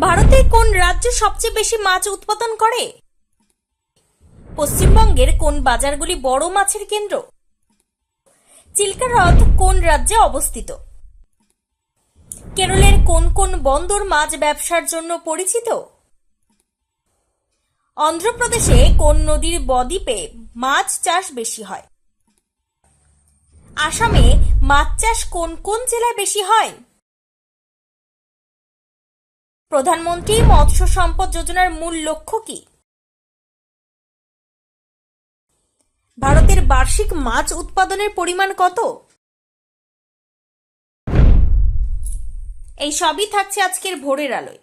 ভারতের কোন রাজ্য সবচেয়ে বেশি মাছ উৎপাদন করে? পশ্চিমবঙ্গের কোন বাজারগুলি বড় মাছের কেন্দ্র? চিল্কা হ্রদ কোন রাজ্যে অবস্থিত? কেরলের কোন কোন বন্দর মাছ ব্যবসার জন্য পরিচিত? অন্ধ্রপ্রদেশে কোন নদীর বদ্বীপে মাছ চাষ বেশি হয়? আসামে মাছ চাষ কোন কোন জেলায় বেশি হয়? প্রধানমন্ত্রী মৎস্য সম্পদ যোজনার মূল লক্ষ্য কি? ভারতের বার্ষিক মাছ উৎপাদনের পরিমাণ কত? এই সবই থাকছে আজকের ভোরের আলোয়।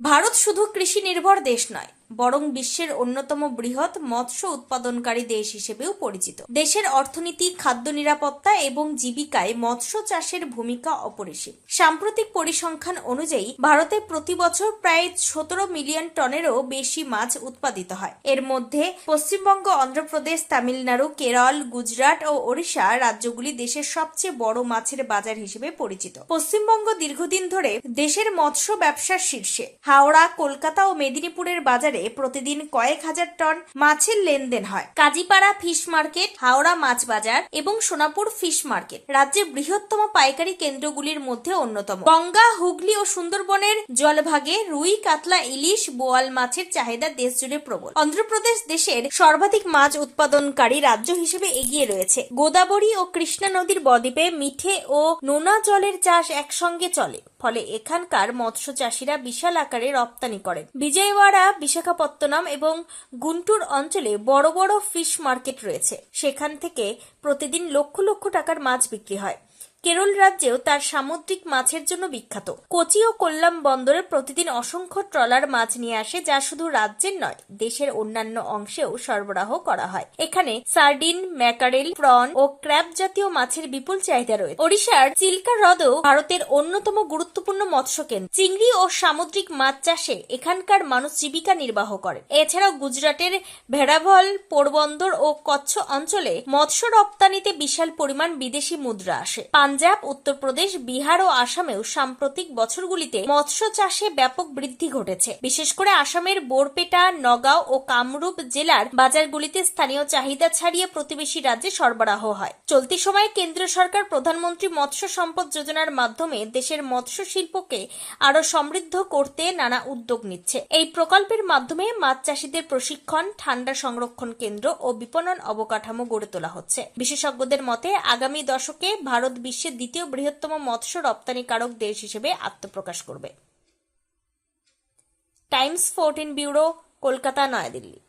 ভারত শুধু কৃষি নির্ভর দেশ নয়, বরং বিশ্বের অন্যতম বৃহৎ মৎস্য উৎপাদনকারী দেশ হিসেবেও পরিচিত। দেশের অর্থনীতি, খাদ্য নিরাপত্তা এবং জীবিকায় মৎস্য চাষের ভূমিকা অপরিসীম। সাম্প্রতিক পরিসংখ্যান অনুযায়ী, ভারতে প্রতি বছর প্রায় সতেরো মিলিয়ন টনেরও বেশি মাছ উৎপাদিত হয়। এর মধ্যে পশ্চিমবঙ্গ, অন্ধ্রপ্রদেশ, তামিলনাড়ু, কেরল, গুজরাট ও ওড়িশা রাজ্যগুলি দেশের সবচেয়ে বড় মাছের বাজার হিসেবে পরিচিত। পশ্চিমবঙ্গ দীর্ঘদিন ধরে দেশের মৎস্য ব্যবসার শীর্ষে। হাওড়া, কলকাতা ও মেদিনীপুরের বাজারে প্রতিদিন কয়েক হাজার টন মাছের লেনদেন হয়। কাজীপাড়া ফিশ মার্কেট, হাওড়া মাছ বাজার এবং সোনাপুর ফিশ মার্কেট রাজ্যের বৃহত্তম পাইকারি কেন্দ্রগুলির মধ্যে অন্যতম। গঙ্গা, হুগলি ও সুন্দরবনের জলভাগে রুই, কাতলা, ইলিশ, বোয়াল মাছের চাহিদা দেশ জুড়ে প্রবল। অন্ধ্রপ্রদেশ দেশের সর্বাধিক মাছ উৎপাদনকারী রাজ্য হিসেবে এগিয়ে রয়েছে। গোদাবরী ও কৃষ্ণা নদীর বদ্বীপে মিঠে ও নোনা জলের চাষ একসঙ্গে চলে। ফলে এখানকার মৎস্য চাষিরা বিশাল আকারে রপ্তানি করেন। বিজয়ওয়াড়া, বিশাখাপত্তনম এবং গুন্টুর অঞ্চলে বড় বড় ফিশ মার্কেট রয়েছে। সেখান থেকে প্রতিদিন লক্ষ লক্ষ টাকার মাছ বিক্রি হয়। কেরল রাজ্যেও তার সামুদ্রিক মাছের জন্য বিখ্যাত। কোচি ও কোল্লাম বন্দরে প্রতিদিন অসংখ্য ট্রলার মাছ নিয়ে আসে, যা শুধু রাজ্যের নয়, দেশের অন্যান্য অংশেও সরবরাহ করা হয়। এখানে সার্ডিন, ম্যাকারেল, প্রন ও ক্র্যাব জাতীয় মাছের বিপুল চাহিদা রয়েছে। ওড়িশার চিল্কা হ্রদও ভারতের অন্যতম গুরুত্বপূর্ণ মৎস্য কেন্দ্র। চিংড়ি ও সামুদ্রিক মাছ চাষে এখানকার মানুষ জীবিকা নির্বাহ করে। এছাড়াও গুজরাটের ভেড়াভল, পোরবন্দর ও কচ্ছ অঞ্চলে মৎস্য রপ্তানিতে বিশাল পরিমাণ বিদেশি মুদ্রা আসে। পাঞ্জাব উত্তরপ্রদেশ বিহার ও আসামেও সাম্প্রতিক বছরগুলিতে মৎস্য চাষে ব্যাপক বৃদ্ধি ঘটেছে। বিশেষ করে আসামের বোরপেটা, নগাঁও ও কামরূপ জেলার বাজারগুলিতে স্থানীয় চাহিদা ছাড়িয়ে প্রতিবেশী রাজ্যে সরবরাহ হয়। চলতি সময়ে কেন্দ্র সরকার প্রধানমন্ত্রী মৎস্য সম্পদ যোজনার মাধ্যমে দেশের মৎস্য শিল্পকে আরও সমৃদ্ধ করতে নানা উদ্যোগ নিচ্ছে। এই প্রকল্পের মাধ্যমে মাছ চাষিদের প্রশিক্ষণ, ঠান্ডা সংরক্ষণ কেন্দ্র ও বিপণন অবকাঠামো গড়ে তোলা হচ্ছে। বিশেষজ্ঞদের মতে, আগামী দশকে ভারত বিশ্বের দ্বিতীয় বৃহত্তম মৎস্য রপ্তানিকারক দেশ হিসেবে আত্মপ্রকাশ করবে। Times fourteen bureau Kolkata New Delhi.